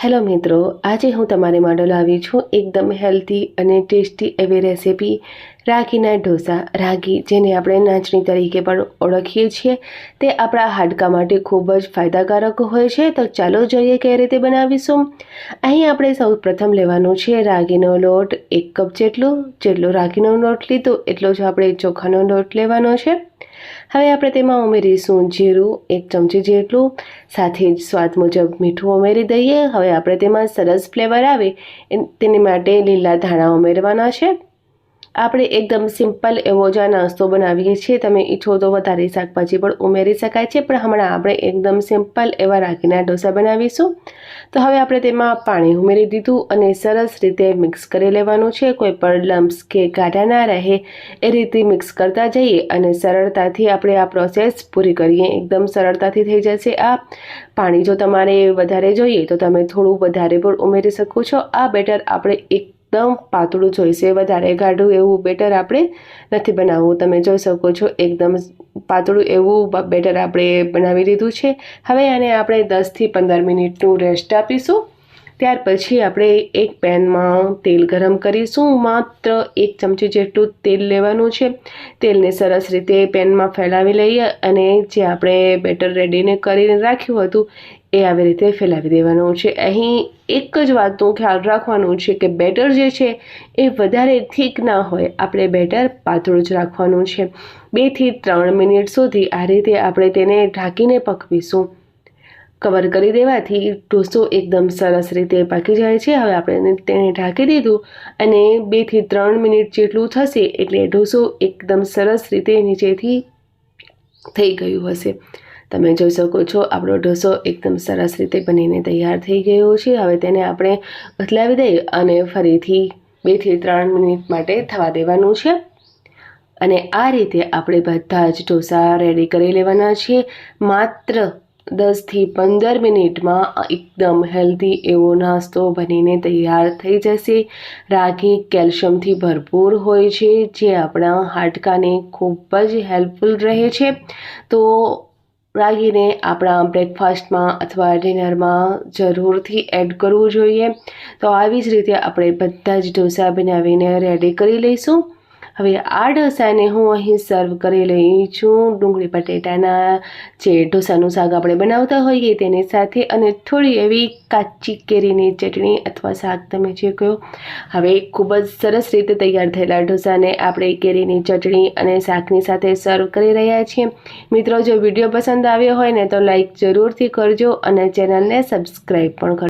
Hello મિત્રો, આજે હું તમારી માટે લાવી છું એકદમ હેલ્ધી અને ટેસ્ટી એવી રેસીપી રાગીના ઢોસા. રાગી, જેને આપણે નાચણી તરીકે પણ ઓળખીએ છીએ, તે આપણા હાડકા માટે ખૂબ જ ફાયદાકારક હોય છે. તો ચાલો જોઈએ કઈ રીતે બનાવીશું. અહીં આપણે સૌ પ્રથમ લેવાનું છે રાગીનો લોટ એક કપ જેટલો. જેટલો રાગીનો લોટ લીધો, એટલો જ આપણે ચોખાનો લોટ લેવાનો છે. હવે આપણે તેમાં ઉમેરીશું જીરું, એક ચમચી જેટલું, સાથે જ સ્વાદ મુજબ મીઠું ઉમેરી દઈએ. હવે આપણે તેમાં સરસ ફ્લેવર આવે તેની માટે લીલા ધાણા ઉમેરવાના છે. આપણે એકદમ સિમ્પલ એવો જ નાસ્તો બનાવીએ છીએ. તમે ઈચ્છો તો વધારે શાકભાજી પણ ઉમેરી શકાય છે, પણ હમણાં આપણે એકદમ સિમ્પલ એવા રાખીના ઢોસા બનાવીશું. તો હવે આપણે તેમાં પાણી ઉમેરી દીધું અને સરસ રીતે મિક્સ કરી લેવાનું છે. કોઈ પણ લમ્સ કે ગાઢા ના રહે એ રીતે મિક્સ કરતા જઈએ અને સરળતાથી આપણે આ પ્રોસેસ પૂરી કરીએ. એકદમ સરળતાથી થઈ જશે આ. પાણી જો તમારે વધારે જોઈએ તો તમે થોડું વધારે પણ ઉમેરી શકો છો. આ બેટર આપણે એકદમ પાતળું જોઈશે, વધારે ગાઢું એવું બેટર આપણે નથી બનાવવું. તમે જોઈ શકો છો, એકદમ પાતળું એવું બેટર આપણે બનાવી લીધું છે. હવે આને આપણે દસથી પંદર મિનિટનું રેસ્ટ આપીશું. ત્યાર પછી આપણે એક પેનમાં તેલ ગરમ કરીશું. માત્ર એક ચમચી જેટલું તેલ લેવાનું છે. તેલને સરસ રીતે પેનમાં ફેલાવી લઈએ અને જે આપણે બેટર રેડીને કરીને રાખ્યું હતું, એ આવી રીતે ફેલાવી દેવાનું છે. અહીં એક જ વાતનું ખ્યાલ રાખવાનું છે કે બેટર જે છે, એ વધારે થીક ના હોય. આપણે બેટર પાતળું જ રાખવાનું છે. બેથી ત્રણ મિનિટ સુધી આ રીતે આપણે તેને ઢાંકીને પકવીશું. કવર કરી દેવાથી ઢોસો એકદમ સરસ રીતે પાકી જાય છે. હવે આપણે તેને ઢાંકી દીધું અને બેથી ત્રણ મિનિટ જેટલું થશે એટલે ઢોસો એકદમ સરસ રીતે નીચેથી થઈ ગયું હશે. તમે જોઈ શકો છો આપણો ઢોસો એકદમ સરસ રીતે બનીને તૈયાર થઈ ગયો છે. હવે તેને આપણે બદલાવી દઈએ અને ફરીથી બેથી ત્રણ મિનિટ માટે થવા દેવાનું છે. અને આ રીતે આપણે બધા જ ઢોસા રેડી કરી લેવાના છે માત્ર દસથી પંદર મિનિટમાં એકદમ હેલ્ધી એવો નાસ્તો બનીને તૈયાર થઈ જશે. રાગી કેલ્શિયમથી ભરપૂર હોય છે, જે આપણા હાડકાને ખૂબ જ હેલ્પફુલ રહે છે. તો રાગીને આપણા બ્રેકફાસ્ટમાં અથવા ડિનરમાં જરૂરથી એડ કરવું જોઈએ. તો આવી જ રીતે આપણે બધા જ ઢોસા બનાવીને રેડી કરી લઈશું. હવે આ ઢોસાને હું અહીં સર્વ કરી લઈ છું. ડુંગળી બટેટાના જે ઢોસાનું શાક આપણે બનાવતા હોઈએ તેની સાથે અને થોડી એવી કાચી કેરીની ચટણી અથવા શાક તમે જે કહો. હવે ખૂબ જ સરસ રીતે તૈયાર થયેલા ઢોસાને આપણે કેરીની ચટણી અને શાકની સાથે સર્વ કરી રહ્યા છીએ. મિત્રો, જો વીડિયો પસંદ આવ્યો હોય ને તો લાઈક જરૂરથી કરજો અને ચેનલને સબસ્ક્રાઈબ પણ કરજો